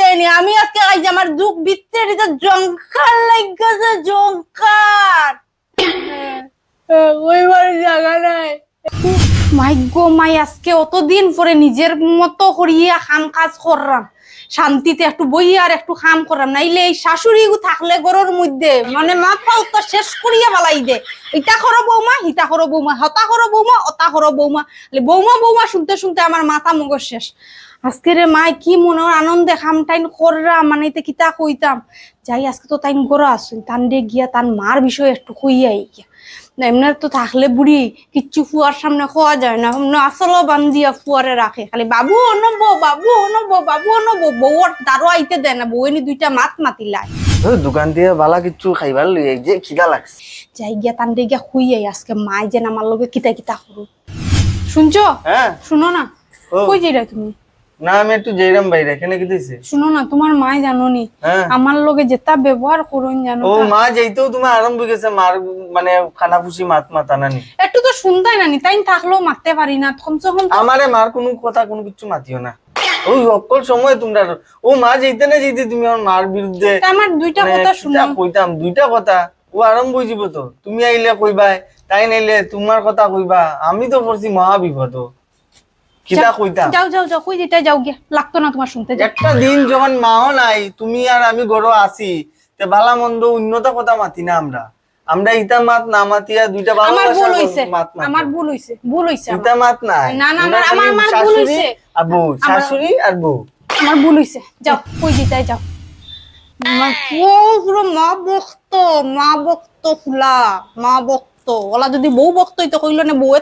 দেয়নি। আমি আজকে খাইছি আমার দুঃখ এটা জঙ্কার লাগছে জঙ্কার ওইবার জায়গা নাই। মাই গো মাই, আজকে অতদিন পরে নিজের মতো করিয়া খাম কাজ করলাম শান্তিতে একটু বই আর একটু খাম করলাম নাইলে এই শাশুড়ি থাকলে গরুর মধ্যে মানে মাথা উত্তা শেষ করিয়া বালাই দে। ইটা করো বৌমা, হিতা করো বৌমা, হতা করো বৌমা, অতা করো বৌমা। বৌমা বৌমা শুনতে শুনতে আমার মাথা মগজ শেষ। আজকে রে মাই কি মনের আনন্দে খাম টাইন কররা মানে কিতা কইতাম? যাই আজকে তো টাইম গড়া আসুন তান দে গিয়া তান মার বিষয়ে একটু কইয়াই গিয়া। না এমনি তো থাকলে বুড়ি কিচ্ছু ফুয়ার সামনে খোয়া যায় না এমনি আসলো বান্ধিয়া ফুয়ারে রাখে। খালি বাবু অনব বাবু অনব বাবু অনব বউর দারো আইতে দেয় না বউ এনি দুইটা মাত মাতিলায়। দোকান দিয়ে বালা কিচ্ছু খাইবার লই আই যে খিদা লাগছে। যাই গিয়া তান দিয়ে গিয়া খুইয়াই আজকে মাই যেন আমার লগে কিতা কিতা করু শুনছো? হ্যাঁ। শুনো না। কই যাইরা তুমি? না আমি একটু যাইরাম বাইরে এখানে কি দিছে? শুনো না তোমার মাই জানো নি হ্যাঁ। আমার লগে যেটা ব্যবহার করুন জানো ও মা যাইতেও তোমার আরম্ভ হয়ে গেছে মার মানে খানা ফুসি মাত মাতা নানি। একটু তো শুনতাই না নি তাই থাকলেও মারতে পারি না কমসে কম আমারে মার কোনো কথা কোনো কিছু মাতিও না। ওই সকল সময় তোমরা ও মা যাইতে না যাইতে তুমি আমার মার বিরুদ্ধে আমার দুইটা মানে কথা শুনো। কইতাম দুইটা কথা ও আরম্ভ হয়ে যাব তো তুমি আইলে কইবা তাই নাইলে তোমার কথা কইবা। আমি তো পড়ছি মহা বিপদ কিতা কইতাম যাও যাও যাও কই যেটা যাও গিয়া লাগতো না তোমার শুনতে একটা দিন যখন মাও নাই তুমি আর আমি গড় আছি তে বালা মন্দ উন্নত কথা মাতি না আমরা। আমরা ইটা মাত না মাতিয়া দুইটা আমার ভুল হইছে আমার ভুল হইছে ভুল হইছে আমার। মাত নাই। না, না, আমরা আমার- আমার ভুল শাশুড়ি হইছে। আর বউ শাশুড়ি আর বউ। আমার ভুল হইছে যাও কই যেটাই যাও। আমার পুরো মা বক্ত মা বক্ত ফুলা মা বক্ত ওলা যদি বউ বক্ত হইতো কইল না বউয়ে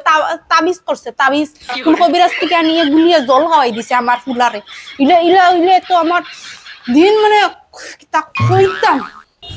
তাবিজ করছে তাবিজ কবিরাজ থেকে নিয়ে গুলিয়ে জল খাওয়াই দিছে আমার ফুলারে। ইলে ইলে ইলে তো আমার দিন মানে তা কইতাম।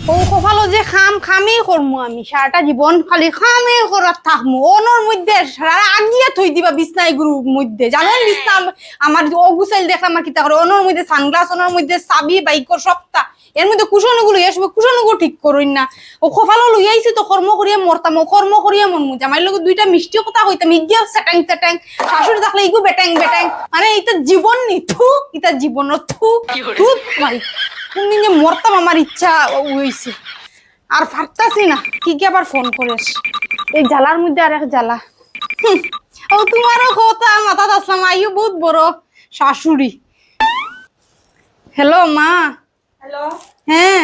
ও কপালো যে খাম খামেই করমু আমি সারাটা জীবন খালি খামে করার থাকমু। ওনর মধ্যে সারা আগিয়ে থই দিবা বিছনাই গুরু মধ্যে। জানেন বিছনা আম- আমার ও গুছাইল দেখলাম আমার কিতা করে ওনর মধ্যে সানগ্লাস ওনর মধ্যে চাবি বাইকর সপ্তা এর মধ্যে কুশনগুলো আসবে কুশনগুলো ঠিক করুন না। ও কপালো লই আইছি তো কর্ম করিয়া মরতাম ও কর্ম করিয়া মন মরমু। জামাই লগে দুইটা মিষ্টি কথা কইতাম ইগিয়া সেটাং সেটাং শাশুড়ি থাকলে ইগু বেটাং বেটাং মানে এটা জীবন নি থু এটা জীবন থু থু মারি কোনদিন যে মরতাম আমার ইচ্ছা হইছে। আর ফাটতাছি না কি কি আবার ফোন করিস এই জ্বালার মধ্যে আর এক জ্বালা। ও তোমারও কথা মাথা আসলাম আইও বহুত বড় শাশুড়ি। হ্যালো মা। হ্যাঁ।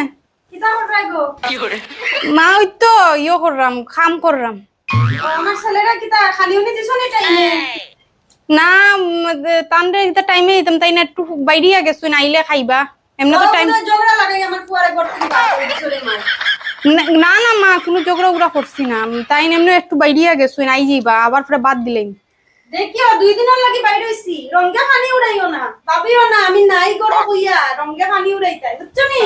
মা ওই তো ইয়ে করলাম খাম করলাম আমার ছেলেরা কিতা খালি উনি দিছো নি টাইমে না এটা টাইমে দিতাম তাই না একটু বাইরিয়া গেছো না আইলে খাইবা। এমনি তো টাইম লাগাই আমার না না মা কোনো ঝগড়া উগড়া করছি না। তাই না এমনি একটু বাইরিয়া গেছো না আই যাইবা আবার পরে বাদ দিলেন। দেখিও দুই দিনের লাগি বাইরে হইছি। রঙ্গে পানি উড়াইও না ভাবিও না আমি নাই গরো হইয়া রঙ্গে পানি উড়াইতাই বুঝছ নি?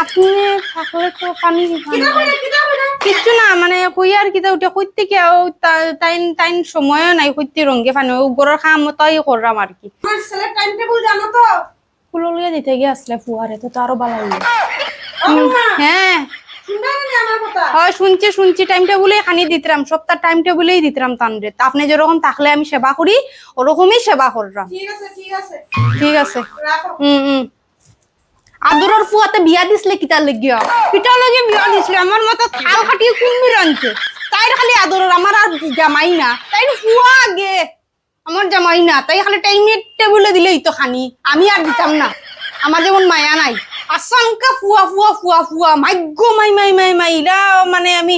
আপনি থাকলে তো পানি কইরা কইরা? কিচ্ছু না মানে কই আর কিতা উঠে কইতে কি টাইম টাইম সময়ও নাই কইতে রঙ্গে ফানি ও গরর কাম তাই করলাম আর কি। আমার ছেলের টাইম টেবিল জানো তো? ফুলো লিয়ে দিতে গিয়ে আসলে ফুয়ারে তো আরও ভালো হইল। হ্যাঁ। হয় শুনছি শুনছি। টাইম টেবিলে খানি দিতাম সপ্তাহ টাইম টেবিলেই দিতাম তানরে। আপনি যেরকম থাকলে আমি সেবা করি ওরকমই সেবা করলাম ঠিক আছে ঠিক আছে। ঠিক আছে। হুম হুম। আদরের ফুয়াতে বিয়া দিছিলে কিতা লাগিয়া? কিতা লাগে বিয়া দিছিলে আমার মতো থাল খাটিয়ে কুমির আনছে? তাই খালি আদরের আমার আর জামাই না। তাই ফুয়া আগে। আমার জামাই না। তাই খালি টাইমের টেবিলে দিলেই তো খানি। আমি আর দিতাম না। আমার যেমন মায়া নাই। আসামকা ফুয়া ফুয়া ফুয়া ফুয়া, মাইগ্য, মাই মাই মাই মাই, ইলা মানে আমি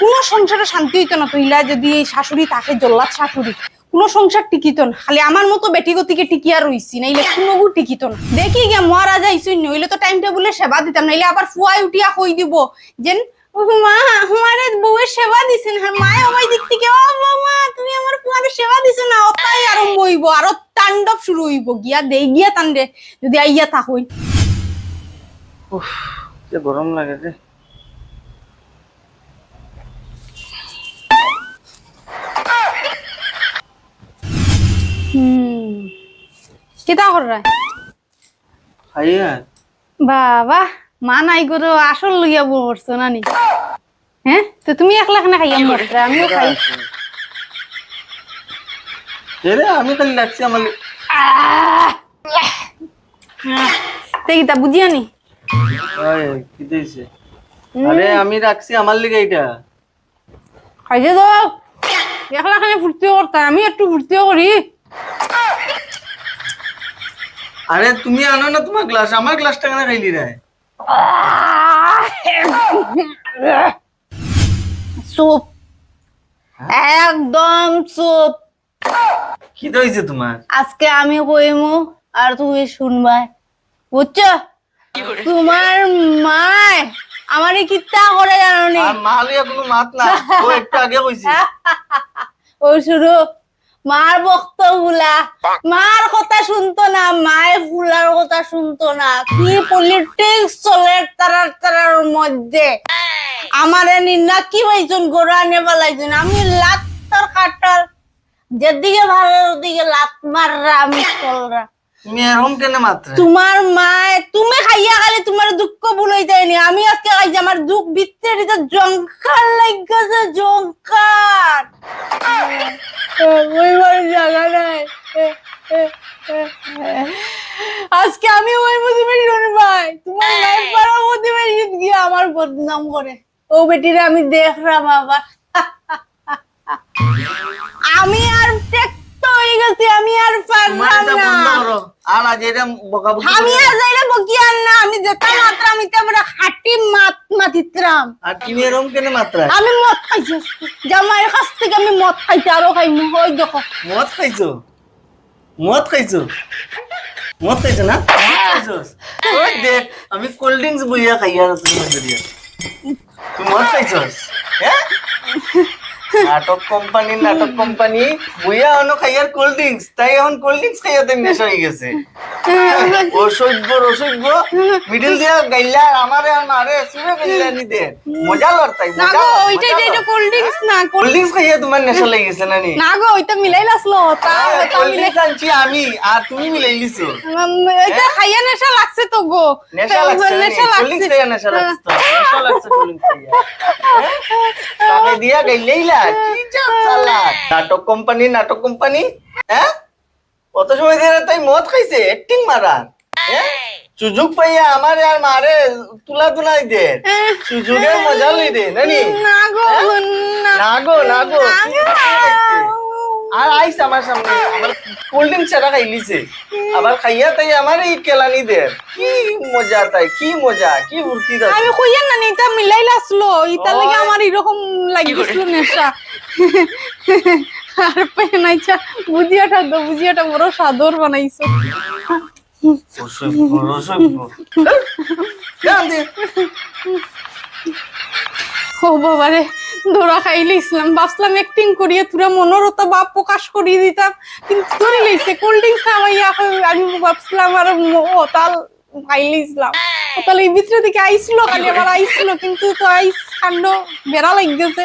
কোনো সংসারে শান্তি হইতো না তো, ইলা যদি এই শাশুড়ি থাকে জল্লাদ শাশুড়ি, কোনো সংসার টিকিত না, খালি আমার মতো বেটি গতিকে টিকিয়া রইছি না নাইলে কোনো টিকিত না। দেখি গে মহারা যাইছই নইলে তো টাইম টেবিলে সেবা দিতাম, নাইলে আবার ফুয়াই উঠিয়া কই দিব, যেন মা, আমারে বউয়ের সেবা দিছেন হ্যাঁ মায় আমার দিক থেকে, ও মা তুমি আমার ফুয়ারে সেবা দিছো না ওটাই আরম্ভ হইব, আরও তাণ্ডব শুরু হইব, গিয়া দেই, গিয়া তান্ডে যদি আইয়া থাকই উফ যে গরম লাগে রে। কিতা বাবা মা নাই গরু আসল লইয়া বসছো না নি হ্যাঁ তো তুমি একলা খানা খাইয়া মরতে আমিও খাই। রে আমি খালি লাগছি আমার আহ! তেইটা বুঝিয়া নি? ওই, কি দিয়েছে আরে আমি রাখছি আমার লিগে এটা খাইছে তো একলা খানে ফুর্তিও করতাম আমি একটু ফুর্তিও করি। আরে তুমি আনো না তোমার গ্লাস আমার গ্লাসটা কেন খাইলি রে? চুপ। একদম চুপ। কি তোমার। আজকে আমি কইমু আর তুমি শুনবাই। বুঝছ? তোমার আমারে কিত্তা করে জানো নি আর মা লিয়া কোনো মাত না ও একটু আগে কইছি। ও শুরু মার বক্তগুলা মার কথা শুনতো না মায়ের ফুলার কথা শুনতো না। কি পলিটিক্স চলে তারার তারার মধ্যে? আমারে নিন্না কি পাইছুন গোড়া আনে পালাইছুন? আমি লাত্তর কাটার যেদিকে ভালো ওদিকে লাত মাররা আমি চলরা। তুমি এরকম কেন মাত্রা? তোমার মায় তুমি খাইয়া খালি তোমার দুঃখ ভুলাই দেয়নি আমি আজকে খাইছি আমার দুঃখ ভিতরে এটা জঙ্কার লাগছে জঙ্কার ওই জায়গা নাই। আজকে আমি ওই মধ্যে ভাই। তোমার মধ্যে গিয়ে আমার বদনাম করে। ও বেটিরে আমি দেখলাম আবার আমি আর টেক্ত হয়ে গেছি আমি আর পারলাম না। আর আজ এটা বকাবকি আমি আর যাইলে বকিয়ান না আমি যেটা মাত্রা আমি তেমন হাঁটি মাত মাতিত্রাম। আর তুমি এরকম কেন মাত্রা? আমি মদ খাইছি। জামাইয়ের কাছ থেকে আমি মদ খাইছি আরও খাইমু। ওই দেখো। মদ খাইছো? মদ খাইছো? মদ খাইছো না? ওই দেখ আমি কোল্ড ড্রিঙ্কস বইয়া খাইয়া তুই মদ খাইছস হ্যাঁ? নাটক কোম্পানি নাটক কোম্পানি বইয়া অন্য খাইয়ার কোল্ড ড্রিঙ্কস তাই এখন কোল্ড ড্রিঙ্কস খাইয়া তাই নেশা হয়ে গেছে। অসভ্য অসভ্য মিডিল দিয়া গাইলা আমারে আর মারে সুরে গাইলা নি দে। মজা লড়তাই না গো ওইটা এটা এটা কোল্ড ড্রিঙ্কস না কোল্ড ড্রিঙ্কস খাইয়া তোমার নেশা লেগে গেছে না নি? না গো ওইটা মিলাই লাসলো তা ওইটা মিলাই ড্রিঙ্কস আমি আর তুমি মিলাই লিছো। এটা খাইয়া নেশা লাগছে তো গো নেশা লাগছে নেশা কোল্ড ড্রিঙ্কস লাগছে। খাইয়া নেশা লাগছে হ্যাঁ? দিয়া গাইলেইলা কি চালা নাটক কোম্পানি নাটক কোম্পানি হ্যাঁ? কত সময় ধরে তাই মদ খাইছে? অ্যাক্টিং মারার হ্যাঁ? সুযোগ পাইয়া আমার আর মারে তুলা তুলাই দে। সুযোগের মজা লই দে নানি? না গো না না গো। না গো। আর আইস আমার সামনে। আমার কোল্ড ড্রিঙ্ক ছাড়া খাইলিছে। আবার খাইয়া তাই আমার এই কেলানি দে কি মজা তাই কি মজা কি ফুর্তি তাই। আমি কইয়া না এটা মিলাই লাসলো ইটা লাগে। আমার এরকম লাগিছিল নেশা। আর পেনাইছা বুঝিয়াটা দো বুঝিয়াটা বড় সাদর বানাইছো। ও বাবারে। ধরা খাইলে ইসলাম। ভাবছিলাম অ্যাক্টিং করিয়ে তোরা মনোরতা ভাব প্রকাশ করিয়ে দিতাম। কিন্তু ধরে লইছে কোল্ড ড্রিঙ্কস খাওয়াইয়া আমি ভাবছিলাম আর ওতাল খাইলে ইসলাম। ওতাল এই ভিতরে দিকে আইছিল খালি, আবার আইছিল কিন্তু তো আইস কাণ্ড বেড়া লাগ গেছে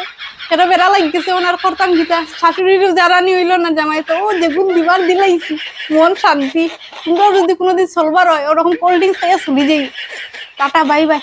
এটা বেড়া লাগ গেছে ওনার করতাম গীতা, শাশুড়িরও জারানি হইল না জামাই তো ও যেগুন দিবার দিলাইছি, মন শান্তি। তোমরাও যদি কোনোদিন চলবার হয়, ওরকম কোল্ড ড্রিঙ্কস খাইয়া চলি যাই। Tata, bye bye.